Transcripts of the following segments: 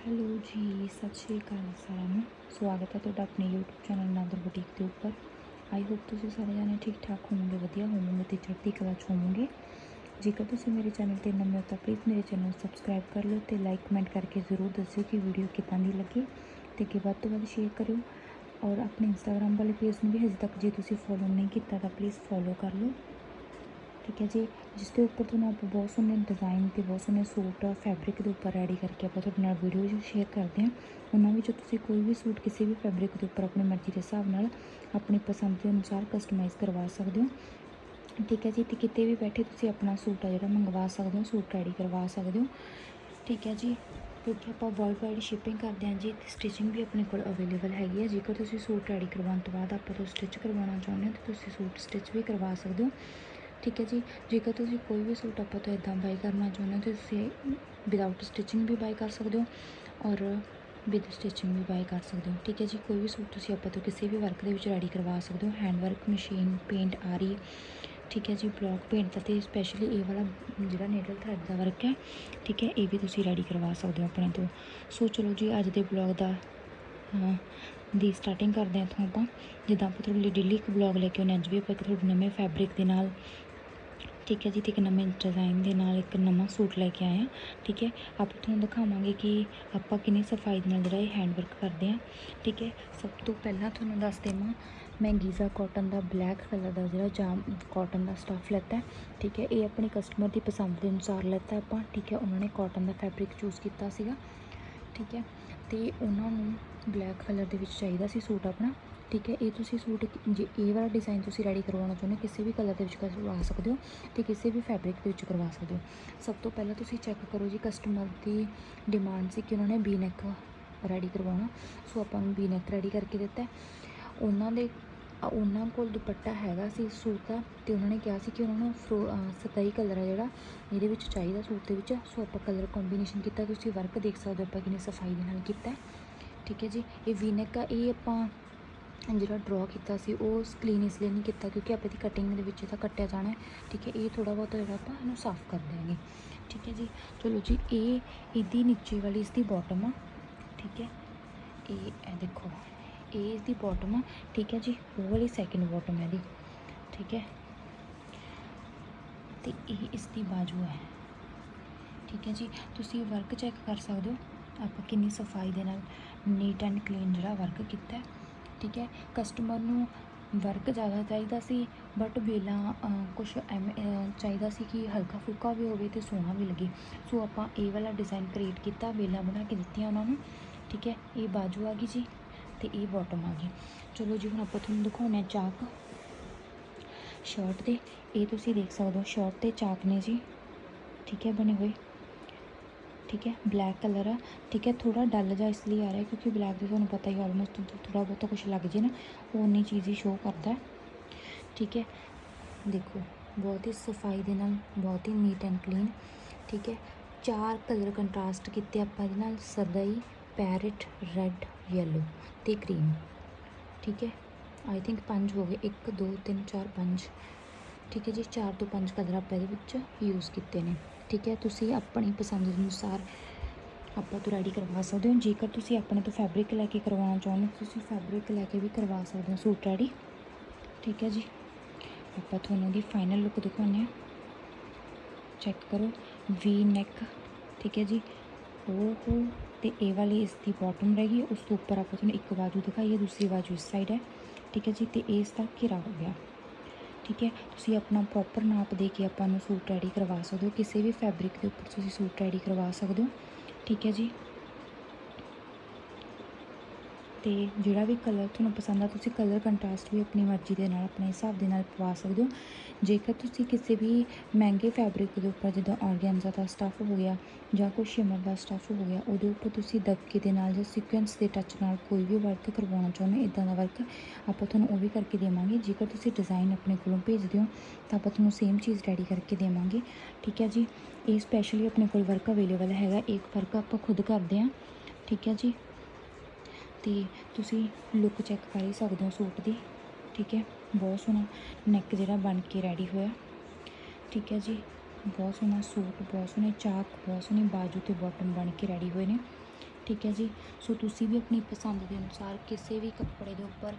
Hello ਜੀ, ਸਤਿ ਸ਼੍ਰੀ ਅਕਾਲ ਸਾਰਿਆਂ ਨੂੰ। ਸਵਾਗਤ ਹੈ ਤੁਹਾਡਾ ਆਪਣੇ YouTube ਚੈਨਲ ਨਾਦਰ ਬੁਟੀਕ ਦੇ ਉੱਪਰ। ਆਈ ਹੋਪ ਤੁਸੀਂ ਸਾਰੇ ਜਾਣੇ ਠੀਕ ਠਾਕ ਹੋਵੋਗੇ, ਵਧੀਆ ਹੋਵੋਗੇ ਤੇ ਚੜ੍ਹਦੀ ਕਲਾ 'ਚ ਹੋਵੋਗੇ। ਜੇਕਰ ਤੁਸੀਂ ਮੇਰੇ ਚੈਨਲ ਤੇ ਨਵੇਂ ਹੋ ਤਾਂ ਪਲੀਜ਼ ਮੇਰੇ ਚੈਨਲ ਨੂੰ ਸਬਸਕ੍ਰਾਈਬ ਕਰ ਲਓ ਤੇ ਲਾਈਕ ਕਮੈਂਟ ਕਰਕੇ ਜ਼ਰੂਰ ਦੱਸਿਓ ਕਿ ਵੀਡੀਓ ਕਿੱਦਾਂ ਦੀ ਲੱਗੀ ਤੇ ਕਿ ਵੱਧ ਤੋਂ ਵੱਧ ਸ਼ੇਅਰ ਕਰਿਓ। ਔਰ ਆਪਣੇ ਇੰਸਟਾਗ੍ਰam ਵਾਲੇ ਪੇਜ ਨੂੰ ਵੀ ਹਜੇ ਤੱਕ ਜੇ ਤੁਸੀਂ ਫੋਲੋ ਨਹੀਂ ਕੀਤਾ ਤਾਂ ਪਲੀਜ਼ ਫੋਲੋ ਕਰ ਲਓ। ਠੀਕ ਹੈ ਜੀ, ਜਿਸ ਦੇ ਉੱਪਰ ਤੁਹਾਨੂੰ ਆਪਾਂ ਬਹੁਤ ਸੋਹਣੇ ਡਿਜ਼ਾਈਨ ਤੇ ਬਹੁਤ ਸੋਹਣੇ ਸੂਟ ਫੈਬਰਿਕ ਦੇ ਉੱਪਰ ਰੈਡੀ ਕਰਕੇ ਆਪਾਂ ਤੁਹਾਡੇ ਨਾਲ ਵੀਡੀਓ ਜੋ ਸ਼ੇਅਰ ਕਰਦੇ ਹਾਂ। ਉਹਨਾਂ ਵਿੱਚੋਂ ਤੁਸੀਂ ਕੋਈ ਵੀ ਸੂਟ ਕਿਸੇ ਵੀ ਫੈਬਰਿਕ ਦੇ ਉੱਪਰ ਆਪਣੀ ਮਰਜ਼ੀ ਦੇ ਹਿਸਾਬ ਨਾਲ ਆਪਣੀ ਪਸੰਦ ਦੇ ਅਨੁਸਾਰ ਕਸਟਮਾਈਜ਼ ਕਰਵਾ ਸਕਦੇ ਹੋ। ਠੀਕ ਹੈ ਜੀ, ਤੇ ਕਿਤੇ ਵੀ ਬੈਠੇ ਤੁਸੀਂ ਆਪਣਾ ਸੂਟ ਆ ਜਿਹੜਾ ਮੰਗਵਾ ਸਕਦੇ ਹੋ, ਸੂਟ ਰੈਡੀ ਕਰਵਾ ਸਕਦੇ ਹੋ। ਠੀਕ ਹੈ ਜੀ, ਕਿਉਂਕਿ ਆਪਾਂ ਵਰਲਡ ਵਾਈਡ ਸ਼ਿਪਿੰਗ ਕਰਦੇ ਹਾਂ ਜੀ ਸਟਿਚਿੰਗ ਵੀ ਆਪਣੇ ਕੋਲ ਅਵੇਲੇਬਲ ਹੈਗੀ ਹੈ। ਜੇਕਰ ਤੁਸੀਂ ਸੂਟ ਰੈਡੀ ਕਰਵਾਉਣ ਤੋਂ ਬਾਅਦ ਆਪਾਂ ਤੋਂ ਸਟਿਚ ਕਰਵਾਉਣਾ ਚਾਹੁੰਦੇ ਹੋ, ਤਾਂ ਤੁਸੀਂ ਸੂਟ ਸਟਿਚ ਵੀ ਕਰਵਾ ਸਕਦੇ ਹੋ। ਠੀਕ ਹੈ ਜੀ ਜੇਕਰ ਤੁਸੀਂ ਕੋਈ ਵੀ ਸੂਟ ਆਪਾਂ ਤੋਂ ਇਦਾਂ ਬਾਈ ਕਰਨਾ ਚਾਹੁੰਦੇ ਹੋ ਤਾਂ ਤੁਸੀਂ ਵਿਦਆਊਟ ਸਟਿਚਿੰਗ ਵੀ ਬਾਈ ਕਰ ਸਕਦੇ ਹੋ ਔਰ ਵਿਦ ਸਟਿਚਿੰਗ ਵੀ ਬਾਈ ਕਰ ਸਕਦੇ ਹੋ। ਠੀਕ ਹੈ ਜੀ ਕੋਈ ਵੀ ਸੂਟ ਤੁਸੀਂ ਆਪਾਂ ਤੋਂ ਕਿਸੇ ਵੀ ਵਰਕ ਦੇ ਵਿੱਚ ਰੈਡੀ ਕਰਵਾ ਸਕਦੇ ਹੋ ਹੈਂਡ ਵਰਕ ਮਸ਼ੀਨ ਪੇਂਟ ਆਰੀ ਠੀਕ ਹੈ ਜੀ ਬਲੌਕ ਪੇਂਟ ਦਾ ਤੇ ਸਪੈਸ਼ਲੀ ਇਹ ਵਾਲਾ ਜਿਹੜਾ ਨੀਡਲ ਥਰੈਡ ਦਾ ਵਰਕ ਹੈ ਠੀਕ ਹੈ ਇਹ ਵੀ ਤੁਸੀਂ ਰੈਡੀ ਕਰਵਾ ਸਕਦੇ ਹੋ ਆਪਣੇ ਤੋਂ। ਸੋ ਚਲੋ ਜੀ ਅੱਜ ਦੇ ਬਲੌਗ ਦਾ ਦੀ ਸਟਾਰਟਿੰਗ ਕਰਦੇ ਹਾਂ ਇੱਥੋਂ ਆਪਾਂ। ਜਿੱਦਾਂ ਆਪਾਂ ਤੁਹਾਡੇ ਲਈ ਡੇਲੀ ਇੱਕ ਬਲੌਗ ਲੈ ਕੇ ਆਉਂਦੇ ਹਾਂ, ਅੱਜ ਵੀ ਆਪਾਂ ਇੱਕ ਤੁਹਾਡੇ ਨਵੇਂ ਫੈਬਰਿਕ ਦੇ ਨਾਲ ਠੀਕ ਹੈ ਜੀ, ਤੇ ਇੱਕ ਨਵੇਂ ਡਿਜ਼ਾਈਨ ਦੇ ਨਾਲ ਇੱਕ ਨਵਾਂ ਸੂਟ ਲੈ ਕੇ ਆਏ ਹਾਂ, ਠੀਕ ਹੈ। ਆਪਾਂ ਤੁਹਾਨੂੰ ਦਿਖਾਵਾਂਗੇ ਕਿ ਆਪਾਂ ਕਿੰਨੀ ਸਫ਼ਾਈ ਦੇ ਨਾਲ ਜਿਹੜਾ ਇਹ ਹੈਂਡ ਵਰਕ ਕਰਦੇ ਹਾਂ, ਠੀਕ ਹੈ। ਸਭ ਤੋਂ ਪਹਿਲਾਂ ਤੁਹਾਨੂੰ ਦੱਸ ਦੇਵਾਂ, ਮੈਂ ਗੀਜ਼ਾ ਕਾਟਨ ਦਾ ਬਲੈਕ ਕਲਰ ਦਾ ਜਿਹੜਾ ਜਾਮ ਕਾਟਨ ਦਾ ਸਟਫ ਲੈਤਾ ਠੀਕ ਹੈ। ਇਹ ਆਪਣੇ ਕਸਟਮਰ ਦੀ ਪਸੰਦ ਦੇ ਅਨੁਸਾਰ ਲੈਤਾ ਆਪਾਂ, ਠੀਕ ਹੈ। ਉਹਨਾਂ ਨੇ ਕਾਟਨ ਦਾ ਫੈਬਰਿਕ ਚੂਜ਼ ਕੀਤਾ ਸੀਗਾ, ਠੀਕ ਹੈ। ਤੇ ਉਹਨਾਂ ਨੂੰ ਬਲੈਕ ਕਲਰ ਦੇ ਵਿੱਚ ਚਾਹੀਦਾ ਸੀ ਸੂਟ ਆਪਣਾ। ਠੀਕ ਹੈ ਇਹ ਤੁਸੀਂ ਸੂਟ ਜੇ ਇਹ ਵਾਲਾ ਡਿਜ਼ਾਈਨ ਤੁਸੀਂ ਰੈਡੀ ਕਰਵਾਉਣਾ ਚਾਹੁੰਦੇ ਹੋ ਕਿਸੇ ਵੀ ਕਲਰ ਦੇ ਵਿੱਚ ਕਰਵਾ ਸਕਦੇ ਹੋ ਤੇ ਕਿਸੇ ਵੀ ਫੈਬਰਿਕ ਦੇ ਵਿੱਚ ਕਰਵਾ ਸਕਦੇ ਹੋ। ਸਭ ਤੋਂ ਪਹਿਲਾਂ ਤੁਸੀਂ ਚੈੱਕ ਕਰੋ ਜੀ ਕਸਟਮਰ ਦੀ ਡਿਮਾਂਡ ਸੀ ਕਿ ਉਹਨਾਂ ਨੇ ਵੀ ਨੈਕ ਰੈਡੀ ਕਰਵਾਉਣਾ। ਸੋ ਆਪਾਂ ਨੂੰ ਵੀ ਨੈਕ ਰੈਡੀ ਕਰਕੇ ਦਿੱਤਾ। ਉਹਨਾਂ ਦੇ ਉਹਨਾਂ ਕੋਲ ਦੁਪੱਟਾ ਹੈਗਾ ਸੀ ਸੂਟ ਦਾ ਤੇ ਉਹਨਾਂ ਨੇ ਕਿਹਾ ਸੀ ਕਿ ਉਹਨਾਂ ਨੂੰ ਫਰੋ ਅ, ਸਤਾਈ ਕਲਰ ਹੈ ਜਿਹੜਾ ਇਹਦੇ ਵਿੱਚ ਚਾਹੀਦਾ ਸੂਟ ਦੇ ਵਿੱਚ। ਸੋ ਆਪਾਂ ਕਲਰ ਕੰਬੀਨੇਸ਼ਨ ਕੀਤਾ ਤੁਸੀਂ ਵਰਕ ਦੇਖ ਸਕਦੇ ਹੋ ਆਪਾਂ ਕਿੰਨੀ ਸਫ਼ਾਈ ਦੇ ਨਾਲ ਕੀਤਾ। ਠੀਕ ਹੈ ਜੀ ਇਹ ਵੀਨੈਕ ਆ ਇਹ ਆਪਾਂ ਜਿਹੜਾ ਡਰਾ ਕੀਤਾ ਸੀ, ਉਹ ਕਲੀਨ ਇਸ ਲਈ ਨਹੀਂ ਕੀਤਾ ਕਿਉਂਕਿ ਆਪਾਂ ਦੀ ਕਟਿੰਗ ਦੇ ਵਿੱਚ ਇਹਦਾ ਕੱਟਿਆ ਜਾਣਾ ਠੀਕ ਹੈ, ਇਹ ਥੋੜਾ ਬਹੁਤ ਜਿਹੜਾ ਆਪਾਂ ਇਹਨੂੰ ਸਾਫ਼ ਕਰ ਦਿਆਂਗੇ। ਠੀਕ ਹੈ ਜੀ, ਚਲੋ ਜੀ, ਇਹ ਇਹਦੀ ਨੀਚੇ ਵਾਲੀ ਇਸ ਦੀ ਬਾਟਮ ਆ। ਠੀਕ ਹੈ, ਇਹ ਇਹ ਦੇਖੋ, ਇਹ ਇਸ ਦੀ ਬਾਟਮ ਆ। ਠੀਕ ਹੈ ਜੀ, ਉਹ ਵਾਲੀ ਸੈਕਿੰਡ ਬਾਟਮ ਹੈ ਇਹਦੀ। ਠੀਕ ਹੈ, ਤੇ ਇਹ ਇਸ ਦੀ ਬਾਜੂ ਹੈ। ਠੀਕ ਹੈ ਜੀ, ਤੁਸੀਂ ਵਰਕ ਚੈੱਕ ਕਰ ਸਕਦੇ ਹੋ। ਆਪਾਂ ਕਿੰਨੀ ਸਫ਼ਾਈ ਦੇ ਨਾਲ ਨੀਟ ਐਂਡ ਕਲੀਨ ਜਿਹੜਾ ਵਰਕ ਕੀਤਾ ਹੈ। ਠੀਕ ਹੈ ਕਸਟਮਰ ਨੂੰ ਵਰਕ ਜ਼ਿਆਦਾ ਚਾਹੀਦਾ ਸੀ ਬਟ ਵੇਲਾ ਕੁਝ ਐਵੇਂ ਚਾਹੀਦਾ ਸੀ ਕਿ ਹਲਕਾ ਫੁਲਕਾ ਵੀ ਹੋਵੇ ਤੇ ਸੋਹਣਾ ਵੀ ਲੱਗੇ। ਸੋ ਆਪਾਂ ਇਹ ਵਾਲਾ ਡਿਜ਼ਾਈਨ ਕ੍ਰੀਏਟ ਕੀਤਾ ਵੇਲਾ ਬਣਾ ਕੇ ਦਿੱਤੀਆਂ ਉਹਨਾਂ ਨੂੰ, ਠੀਕ ਹੈ, ਇਹ ਬਾਜੂ ਆ ਗਈ ਜੀ ਤੇ ਇਹ ਬਾਟਮ ਆ ਗਈ। ਚਲੋ ਜੀ, ਹੁਣ ਆਪਾਂ ਤੁਹਾਨੂੰ ਦਿਖਾਉਂਦੇ ਹਾਂ ਚਾਕ। ਸ਼ਰਟ ਦੇ, ਇਹ ਤੁਸੀਂ ਦੇਖ ਸਕਦੇ ਹੋ ਸ਼ਰਟ ਤੇ ਚਾਕ ਨੇ ਜੀ, ਠੀਕ ਹੈ, ਬਣੇ ਹੋਏ। ਠੀਕ ਹੈ ਬਲੈਕ ਕਲਰ ਆ, ਠੀਕ ਹੈ ਥੋੜਾ ਡਲ ਜਾ ਇਸ ਲਈ ਆ ਰਿਹਾ ਕਿਉਂਕਿ ਬਲੈਕ ਦੇ ਤੁਹਾਨੂੰ ਪਤਾ ਹੀ ਆਲਮੋਸਟ ਥੋੜਾ ਬਹੁਤਾ ਕੁਝ ਲੱਗ ਜੇ ਨਾ, ਉਹ ਉਨੀ ਚੀਜ਼ ਹੀ ਸ਼ੋਅ ਕਰਦਾ ਠੀਕ ਹੈ, ਦੇਖੋ, ਬਹੁਤ ਹੀ ਸਫ਼ਾਈ ਦੇ ਨਾਲ, ਬਹੁਤ ਹੀ ਨੀਟ ਐਂਡ ਕਲੀਨ ਠੀਕ ਹੈ, ਚਾਰ ਕਲਰ ਕੰਟਰਾਸਟ ਕੀਤੇ ਆਪਾਂ ਇਹਦੇ ਨਾਲ ਸਰਦਈ ਪੈਰਟ ਰੈੱਡ ਯੈਲੋ ਤੇ ਕਰੀਮ ਠੀਕ ਹੈ ਆਈ ਥਿੰਕ ਪੰਜ ਹੋ ਗਏ 1 2 3 4 5 ਠੀਕ ਹੈ ਜੀ, ਚਾਰ ਤੋਂ ਪੰਜ ਕਲਰ ਆਪਾਂ ਇਹਦੇ ਵਿੱਚ ਯੂਜ਼ ਕੀਤੇ ਨੇ। ਠੀਕ ਹੈ, ਤੁਸੀਂ ਆਪਣੀ ਪਸੰਦ ਦੇ ਅਨੁਸਾਰ ਆਪਾਂ ਤੋਂ ਰੈਡੀ ਕਰਵਾ ਸਕਦੇ ਹੋ। ਜੇਕਰ ਤੁਸੀਂ ਆਪਣੇ ਤੋਂ ਫੈਬਰਿਕ ਲੈ ਕੇ ਕਰਵਾਉਣਾ ਚਾਹੁੰਦੇ ਹੋ, ਤੁਸੀਂ ਫੈਬਰਿਕ ਲੈ ਕੇ ਵੀ ਕਰਵਾ ਸਕਦੇ ਹੋ ਸੂਟ ਰੈਡੀ ਠੀਕ ਹੈ ਜੀ, ਆਪਾਂ ਤੁਹਾਨੂੰ ਦੀ ਫਾਈਨਲ ਲੁੱਕ ਦਿਖਾਉਂਦੇ ਹਾਂ। ਚੈੱਕ ਕਰੋ ਵੀ ਨੈਕ ਠੀਕ ਹੈ ਜੀ। ਉਹ ਉਹ ਤੇ ਇਹ ਵਾਲੀ ਇਸ ਦੀ ਬਾਟਮ ਰਹਿ ਗਈ, ਉਸ ਤੋਂ ਉੱਪਰ ਆਪਾਂ ਤੁਹਾਨੂੰ ਇੱਕ ਬਾਜੂ ਦਿਖਾਈਏ, ਦੂਸਰੀ ਬਾਜੂ ਇਸ ਸਾਈਡ ਹੈ। ਠੀਕ ਹੈ ਜੀ, ਤੇ ਇਸ ਦਾ ਘੇਰਾ ਹੋ ਗਿਆ। ਠੀਕ ਹੈ? ਤੁਸੀਂ ਆਪਣਾ ਪ੍ਰੋਪਰ ਨਾਪ ਦੇ ਕੇ ਆਪਾਂ ਨੂੰ ਸੂਟ ਰੈਡੀ ਕਰਵਾ ਸਕਦੇ ਹੋ। ਕਿਸੇ ਵੀ ਫੈਬਰਿਕ ਦੇ ਉੱਪਰ ਤੁਸੀਂ ਸੂਟ ਰੈਡੀ ਕਰਵਾ ਸਕਦੇ ਹੋ। ਠੀਕ ਹੈ ਜੀ? ਤੇ ਜਿਹੜਾ ਵੀ ਕਲਰ ਤੁਹਾਨੂੰ ਪਸੰਦ ਆ, ਤੁਸੀਂ ਕਲਰ ਕੰਟਰਾਸਟ ਵੀ ਆਪਣੀ ਮਰਜ਼ੀ ਦੇ ਨਾਲ, ਆਪਣੇ ਹਿਸਾਬ ਦੇ ਨਾਲ ਪਵਾ ਸਕਦੇ ਹੋ। ਜੇਕਰ ਤੁਸੀਂ ਕਿਸੇ ਵੀ ਮਹਿੰਗੇ ਫੈਬਰਿਕ ਦੇ ਉੱਪਰ, ਜਿੱਦਾਂ ਔਰਗੈਂਜ਼ਾ ਦਾ ਸਟੱਫ ਹੋ ਗਿਆ ਜਾਂ ਕੋਈ ਸ਼ਿਮਰ ਦਾ ਸਟੱਫ ਹੋ ਗਿਆ, ਉਹਦੇ ਉੱਪਰ ਤੁਸੀਂ ਦਬਕੇ ਦੇ ਨਾਲ ਜਾਂ ਸੀਕੁਐਂਸ ਦੇ ਟੱਚ ਨਾਲ ਕੋਈ ਵੀ ਵਰਕ ਕਰਵਾਉਣਾ ਚਾਹੁੰਦੇ ਹੋ ਇਦਾਂ ਦਾ ਵਰਕ ਆਪਾਂ ਤੁਹਾਨੂੰ ਉਹ ਵੀ ਕਰਕੇ ਦੇਵਾਂਗੇ। ਜੇਕਰ ਤੁਸੀਂ ਡਿਜ਼ਾਈਨ ਆਪਣੇ ਕੋਲੋਂ ਭੇਜਦੇ ਹੋ, ਤਾਂ ਆਪਾਂ ਤੁਹਾਨੂੰ ਸੇਮ ਚੀਜ਼ ਰੈਡੀ ਕਰਕੇ ਦੇਵਾਂਗੇ। ਠੀਕ ਹੈ ਜੀ? ਇਹ ਸਪੈਸ਼ਲੀ ਆਪਣੇ ਕੋਲ ਵਰਕ ਅਵੇਲੇਬਲ ਹੈਗਾ, ਇੱਕ ਵਰਕ ਆਪਾਂ ਖੁਦ ਕਰਦੇ ਹਾਂ। ਠੀਕ ਹੈ ਜੀ? ਤੇ ਤੁਸੀਂ ਲੁੱਕ ਚੈੱਕ ਕਰ ਹੀ ਸਕਦੇ ਹੋ ਸੂਟ ਦੀ, ਠੀਕ ਹੈ? ਬਹੁਤ ਸੋਹਣਾ ਨੈਕ ਜਿਹੜਾ ਬਣ ਕੇ ਰੈਡੀ ਹੋਇਆ। ਠੀਕ ਹੈ ਜੀ? ਬਹੁਤ ਸੋਹਣਾ ਸੂਟ, ਬਹੁਤ ਸੋਹਣੇ ਚਾਕ, ਬਹੁਤ ਸੋਹਣੇ ਬਾਜੂ ਤੇ ਬਾਟਮ ਬਣ ਕੇ ਰੈਡੀ ਹੋਏ ਨੇ। ਠੀਕ ਹੈ ਜੀ? ਸੋ ਤੁਸੀਂ ਵੀ ਆਪਣੀ ਪਸੰਦ ਦੇ ਅਨੁਸਾਰ ਕਿਸੇ ਵੀ ਕੱਪੜੇ ਦੇ ਉੱਪਰ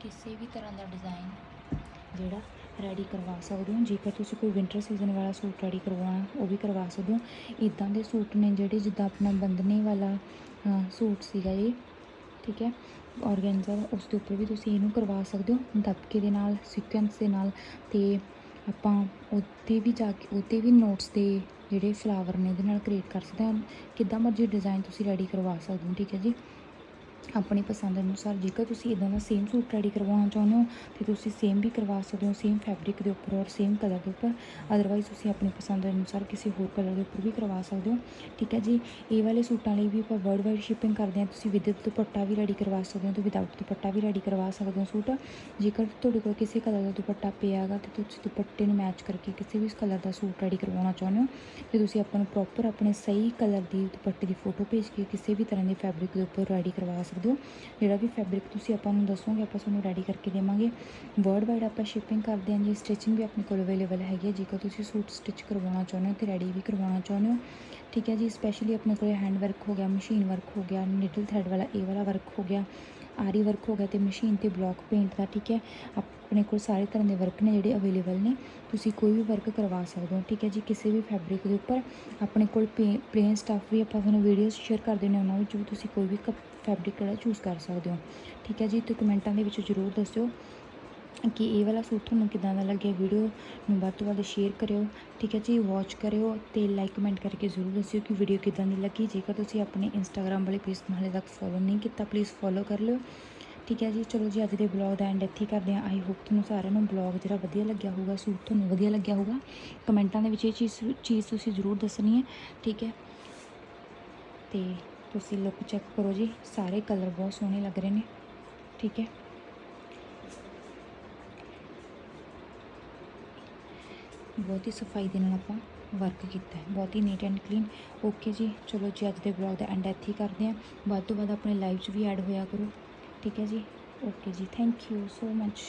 ਕਿਸੇ ਵੀ ਤਰ੍ਹਾਂ ਦਾ ਡਿਜ਼ਾਈਨ ਜਿਹੜਾ ਰੈਡੀ ਕਰਵਾ ਸਕਦੇ ਹੋ। ਜੇਕਰ ਤੁਸੀਂ ਕੋਈ ਵਿੰਟਰ ਸੀਜ਼ਨ ਵਾਲਾ ਸੂਟ ਰੈਡੀ ਕਰਵਾਉਣਾ, ਉਹ ਵੀ ਕਰਵਾ ਸਕਦੇ ਹੋ। ਇਦਾਂ ਦੇ ਸੂਟ ਨੇ ਜਿਹੜੇ ਜਿੱਦਾਂ ਆਪਣਾ ਬੰਦਨੇ ਵਾਲਾ ਸੂਟ ਸੀਗਾ ਜੀ ਠੀਕ ਹੈ, ਔਰਗੈਂਜ਼ਾ ਉਸ ਦੇ ਉੱਪਰ ਵੀ ਤੁਸੀਂ ਇਹਨੂੰ ਕਰਵਾ ਸਕਦੇ ਹੋ ਦਬਕੇ ਦੇ ਨਾਲ ਸੀਕੁਐਂਸ ਦੇ ਨਾਲ ਤੇ ਆਪਾਂ ਉੱਤੇ ਵੀ ਜਾ ਕੇ ਉੱਤੇ ਵੀ ਨੋਟਸ ਦੇ ਜਿਹੜੇ ਫਲਾਵਰ ਨੇ ਉਹਦੇ ਨਾਲ ਕ੍ਰੀਏਟ ਕਰ ਸਕਦੇ ਹਾਂ। ਕਿੱਦਾਂ ਮਰਜ਼ੀ ਡਿਜ਼ਾਈਨ ਤੁਸੀਂ ਰੈਡੀ ਕਰਵਾ ਸਕਦੇ ਹੋ, ਠੀਕ ਹੈ ਜੀ। ਆਪਣੀ ਪਸੰਦ ਅਨੁਸਾਰ ਜੇਕਰ ਤੁਸੀਂ ਇਦਾਂ ਦਾ ਸੇਮ ਸੂਟ ਰੈਡੀ ਕਰਵਾਉਣਾ ਚਾਹੁੰਦੇ ਹੋ, ਤੇ ਤੁਸੀਂ ਸੇਮ ਵੀ ਕਰਵਾ ਸਕਦੇ ਹੋ ਸੇਮ ਫੈਬਰਿਕ ਦੇ ਉੱਪਰ ਔਰ ਸੇਮ ਕਲਰ ਦੇ ਉੱਪਰ। ਅਦਰਵਾਈਜ਼ ਤੁਸੀਂ ਆਪਣੀ ਪਸੰਦ ਅਨੁਸਾਰ ਕਿਸੇ ਹੋਰ ਕਲਰ ਦੇ ਉੱਪਰ ਵੀ ਕਰਵਾ ਸਕਦੇ ਹੋ। ਠੀਕ ਹੈ ਜੀ? ਇਹ ਵਾਲੇ ਸੂਟਾਂ ਲਈ ਵੀ ਆਪਾਂ ਵਰਡ ਵਾਈਡ ਸ਼ਿਪਿੰਗ ਕਰਦੇ ਹਾਂ। ਤੁਸੀਂ ਵਿਦ ਦੁਪੱਟਾ ਵੀ ਰੈਡੀ ਕਰਵਾ ਸਕਦੇ ਹੋ ਤੇ ਵਿਦਆਊਟ ਦੁਪੱਟਾ ਵੀ ਰੈਡੀ ਕਰਵਾ ਸਕਦੇ ਹੋ ਸੂਟ। ਜੇਕਰ ਤੁਹਾਡੇ ਕੋਲ ਕਿਸੇ ਕਲਰ ਦਾ ਦੁਪੱਟਾ ਪਿਆ ਹੈਗਾ ਤੇ ਤੁਸੀਂ ਦੁਪੱਟੇ ਨੂੰ ਮੈਚ ਕਰਕੇ ਕਿਸੇ ਵੀ ਕਲਰ ਦਾ ਸੂਟ ਰੈਡੀ ਕਰਵਾਉਣਾ ਚਾਹੁੰਦੇ ਹੋ, ਤੇ ਤੁਸੀਂ ਆਪਾਂ ਨੂੰ ਪ੍ਰੋਪਰ ਆਪਣੇ ਸਹੀ ਕਲਰ ਦੀ ਦੁਪੱਟੇ ਦੀ ਫੋਟੋ ਭੇਜ ਕੇ ਕਿਸੇ ਵੀ ਤਰ੍ਹਾਂ ਦੇ ਫੈਬਰਿਕ ਦੇ ਉੱਪਰ ਰੈਡੀ ਕਰਵਾ ਸਕਦੇ ਹੋ। ਜਿਹੜਾ ਵੀ ਫੈਬਰਿਕ ਤੁਸੀਂ ਆਪਾਂ ਨੂੰ ਦੱਸੋਗੇ, ਆਪਾਂ ਤੁਹਾਨੂੰ ਰੈਡੀ ਕਰਕੇ ਦੇਵਾਂਗੇ। ਵਰਲਡ ਵਾਈਡ ਆਪਾਂ ਸ਼ਿਪਿੰਗ ਕਰਦੇ ਹਾਂ ਜੀ। ਸਟਿਚਿੰਗ ਵੀ ਆਪਣੇ ਕੋਲ ਅਵੇਲੇਬਲ ਹੈਗੀ ਹੈ। ਜੇਕਰ ਤੁਸੀਂ ਸੂਟ ਸਟਿਚ ਕਰਵਾਉਣਾ ਚਾਹੁੰਦੇ ਹੋ ਤੇ ਰੈਡੀ ਵੀ ਕਰਵਾਉਣਾ ਚਾਹੁੰਦੇ ਹੋ। ਠੀਕ ਹੈ ਜੀ। ਸਪੈਸ਼ਲੀ ਆਪਣੇ ਕੋਲ ਹੈਂਡ ਵਰਕ ਹੋ ਗਿਆ ਮਸ਼ੀਨ ਵਰਕ ਹੋ ਗਿਆ ਨਿਡਲ ਥਰੈਡ ਵਾਲਾ, ਇਹ ਵਾਲਾ ਵਰਕ ਹੋ ਗਿਆ। ਆਰੀ ਵਰਕ ਹੋ ਗਿਆ ਤੇ ਮਸ਼ੀਨ ਤੇ ਬਲੌਕ ਪੇਂਟ ਦਾ, ਠੀਕ ਹੈ? ਆਪਣੇ ਕੋਲ ਸਾਰੇ ਤਰ੍ਹਾਂ ਦੇ ਵਰਕ ਨੇ ਜਿਹੜੇ ਅਵੇਲੇਬਲ ਨੇ, ਤੁਸੀਂ ਕੋਈ ਵੀ ਵਰਕ ਕਰਵਾ ਸਕਦੇ ਹੋ, ਠੀਕ ਹੈ ਜੀ? ਕਿਸੇ ਵੀ ਫੈਬਰਿਕ ਦੇ ਉੱਪਰ ਆਪਣੇ ਕੋਲ ਪਲੇਨ ਸਟੱਫ ਵੀ ਆਪਾਂ ਤੁਹਾਨੂੰ ਵੀਡੀਓਜ਼ ਸ਼ੇਅਰ ਕਰ ਦਿੰਦੇ ਹਾਂ, ਉਹਨਾਂ ਵਿੱਚ ਵੀ ਤੁਸੀਂ ਕੋਈ ਵੀ ਫੈਬਰਿਕ ਜਿਹੜਾ ਚੂਜ਼ ਕਰ ਸਕਦੇ ਹੋ, ਠੀਕ ਹੈ ਜੀ? ਤੇ ਕਮੈਂਟਾਂ ਦੇ ਵਿੱਚ ਜ਼ਰੂਰ ਦੱਸਿਓ। ਕਿ ਇਹ ਵਾਲਾ ਸੂਟ ਤੁਹਾਨੂੰ ਕਿਦਾਂ ਦਾ ਲੱਗਿਆ ਵੀਡੀਓ ਨੂੰ ਵੱਧ ਤੋਂ ਵੱਧ ਸ਼ੇਅਰ ਕਰਿਓ, ਠੀਕ ਹੈ ਜੀ? ਵਾਚ ਕਰਿਓ ਤੇ ਲਾਈਕ ਕਮੈਂਟ ਕਰਕੇ ਜ਼ਰੂਰ ਦੱਸਿਓ ਕਿ ਵੀਡੀਓ ਕਿਦਾਂ ਦੀ ਲੱਗੀ। ਜੇਕਰ ਤੁਸੀਂ ਆਪਣੇ ਇੰਸਟਾਗ੍ਰam ਵਾਲੇ ਪੇਜ ਨੂੰ ਹਾਲੇ ਤੱਕ ਫੋਲੋ ਨਹੀਂ ਕੀਤਾ ਪਲੀਜ਼ ਫੋਲੋ ਕਰ ਲਿਓ, ਠੀਕ ਹੈ ਜੀ? ਚਲੋ ਜੀ, ਅੱਜ ਦੇ ਬਲੌਗ ਦਾ ਐਂਡ ਇੱਥੇ ਹੀ ਕਰਦੇ ਹਾਂ। ਆਈ ਹੋਪ ਤੁਹਾਨੂੰ ਸਾਰਿਆਂ ਨੂੰ ਬਲੌਗ ਜਿਹੜਾ ਵਧੀਆ ਲੱਗਿਆ ਹੋਊਗਾ, ਸੂਟ ਤੁਹਾਨੂੰ ਵਧੀਆ ਲੱਗਿਆ ਹੋਊਗਾ। ਕਮੈਂਟਾਂ ਦੇ ਵਿੱਚ ਇਹ ਚੀਜ਼ ਚੀਜ਼ ਤੁਸੀਂ ਜ਼ਰੂਰ ਦੱਸਣੀ ਹੈ, ਠੀਕ ਹੈ? ਤੇ ਤੁਸੀਂ ਲੁੱਕ ਚੈੱਕ ਕਰੋ ਜੀ, ਸਾਰੇ ਕਲਰ ਬਹੁਤ ਸੋਹਣੇ ਲੱਗ ਰਹੇ ਨੇ, ਠੀਕ ਹੈ? ਬਹੁਤ ਹੀ ਸਫ਼ਾਈ ਦੇ ਨਾਲ ਆਪਾਂ ਵਰਕ ਕੀਤਾ ਹੈ। ਬਹੁਤ ਹੀ ਨੀਟ ਐਂਡ ਕਲੀਨ ਓਕੇ ਜੀ, ਚਲੋ ਜੀ, ਅੱਜ ਦੇ ਬਲੌਗ ਦਾ ਐਂਡ ਇੱਥੇ ਹੀ ਕਰਦੇ ਹਾਂ। ਵੱਧ ਤੋਂ ਵੱਧ ਆਪਣੇ ਲਾਈਵ 'ਚ ਵੀ ਐਡ ਹੋਇਆ ਕਰੋ। ਠੀਕ ਹੈ ਜੀ? ਓਕੇ ਜੀ ਥੈਂਕ ਯੂ ਸੋ ਮੱਚ